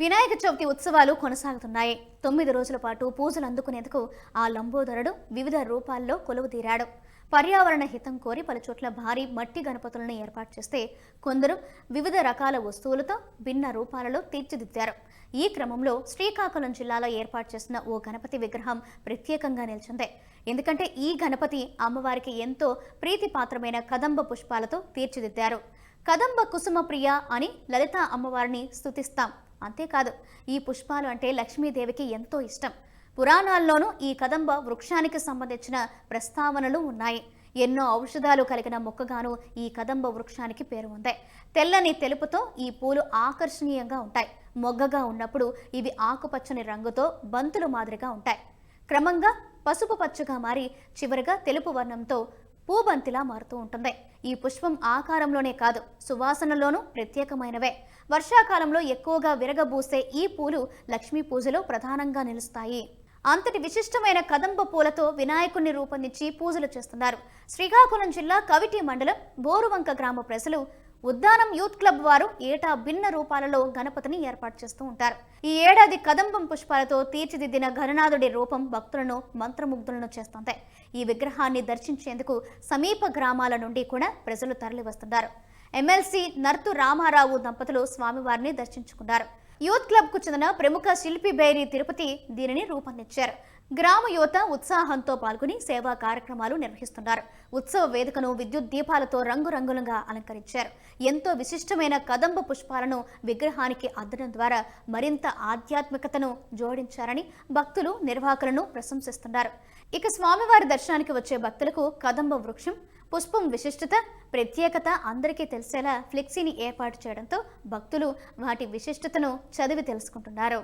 వినాయక చవితి ఉత్సవాలు కొనసాగుతున్నాయి. తొమ్మిది రోజుల పాటు పూజలు అందుకునేందుకు ఆ లంబోదరుడు వివిధ రూపాల్లో కొలువు తీరాడు పర్యావరణ హితం కోరి పలుచోట్ల భారీ మట్టి గణపతులను ఏర్పాటు చేస్తే కొందరు వివిధ రకాల వస్తువులతో భిన్న రూపాలలో తీర్చిదిద్దారు. ఈ క్రమంలో శ్రీకాకుళం జిల్లాలో ఏర్పాటు చేసిన ఓ గణపతి విగ్రహం ప్రత్యేకంగా నిలిచింది. ఎందుకంటే ఈ గణపతి అమ్మవారికి ఎంతో ప్రీతిపాత్రమైన కదంబ పుష్పాలతో తీర్చిదిద్దారు. కదంబ కుసుమ ప్రియ అని లలిత అమ్మవారిని స్థుతిస్తాం అంతేకాదు ఈ పుష్పాలు అంటే లక్ష్మీదేవికి ఎంతో ఇష్టం. పురాణాల్లోనూ ఈ కదంబ వృక్షానికి సంబంధించిన ప్రస్తావనలు ఉన్నాయి. ఎన్నో ఔషధాలు కలిగిన మొక్కగాను ఈ కదంబ వృక్షానికి పేరు ఉంది. తెల్లని తెలుపుతో ఈ పూలు ఆకర్షణీయంగా ఉంటాయి. మొగ్గగా ఉన్నప్పుడు ఇవి ఆకుపచ్చని రంగుతో బంతులు మాదిరిగా ఉంటాయి. క్రమంగా పసుపు పచ్చగా మారి చివరిగా తెలుపు వర్ణంతో పూబంతిలా మారుతూ ఉంటుంది. ఈ పుష్పం ఆకారంలోనే కాదు సువాసనలోనూ ప్రత్యేకమైనవే. వర్షాకాలంలో ఎక్కువగా విరగబూసే ఈ పూలు లక్ష్మీ పూజలో ప్రధానంగా నిలుస్తాయి. అంతటి విశిష్టమైన కదంబ పూలతో వినాయకుణ్ణి రూపొందించి పూజలు చేస్తున్నారు. శ్రీకాకుళం జిల్లా కవిటి మండలం బోరువంక గ్రామ ప్రజలు ఉద్దానం యూత్ క్లబ్ వారు ఏటా భిన్న రూపాలలో గణపతిని ఏర్పాటు చేస్తూ ఉంటారు. ఈ ఏడాది కదంబం పుష్పాలతో తీర్చిదిద్దిన ఘననాథుడి రూపం భక్తులను మంత్రముగ్ధులను చేస్తుంది. ఈ విగ్రహాన్ని దర్శించేందుకు సమీప గ్రామాల నుండి కూడా ప్రజలు తరలివస్తున్నారు. ఎమ్మెల్సీ నర్తు రామారావు దంపతులు స్వామివారిని దర్శించుకున్నారు. యూత్ క్లబ్కు చెందిన ప్రముఖ శిల్పి బేరీ తిరుపతి దీనిని రూపొందించారు. గ్రామ యువత ఉత్సాహంతో పాల్గొని సేవా కార్యక్రమాలు నిర్వహిస్తున్నారు. ఉత్సవ వేదికను విద్యుత్ దీపాలతో రంగురంగులుగా అలంకరించారు. ఎంతో విశిష్టమైన కదంబ పుష్పాలను విగ్రహానికి అద్దడం ద్వారా మరింత ఆధ్యాత్మికతను జోడించారని భక్తులు నిర్వాహకులను ప్రశంసిస్తున్నారు. ఇక స్వామివారి దర్శనానికి వచ్చే భక్తులకు కదంబ వృక్షం పుష్పం విశిష్టత ప్రత్యేకత అందరికీ తెలిసేలా ఫ్లెక్సీని ఏర్పాటు చేయడంతో భక్తులు వాటి విశిష్టతను చదివి తెలుసుకుంటున్నారు.